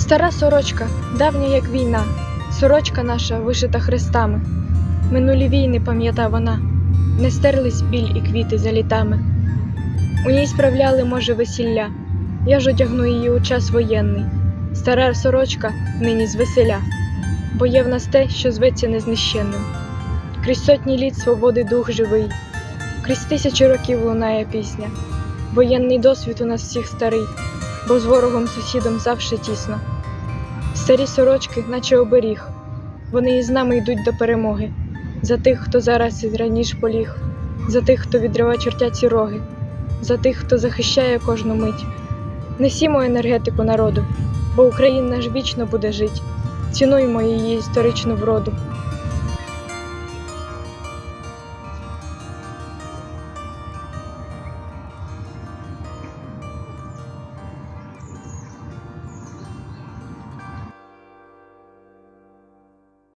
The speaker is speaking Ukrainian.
Стара сорочка, давня як війна, сорочка наша вишита хрестами. Минулі війни пам'ята вона, не стерлись біль і квіти за літами. У ній справляли, може, весілля. Я ж одягну її у час воєнний. Стара сорочка нині з веселя, бо є в нас те, що зветься незнищенним. Крізь сотні літ свободи дух живий, крізь тисячі років лунає пісня. Воєнний досвід у нас всіх старий, бо з ворогом сусідом завше тісно. Старі сорочки, наче оберіг, вони із нами йдуть до перемоги. За тих, хто зараз і раніше поліг, за тих, хто відриває чортяці роги, за тих, хто захищає кожну мить. Несімо енергетику народу, бо Україна ж вічно буде жить. Цінуймо її історичну вроду.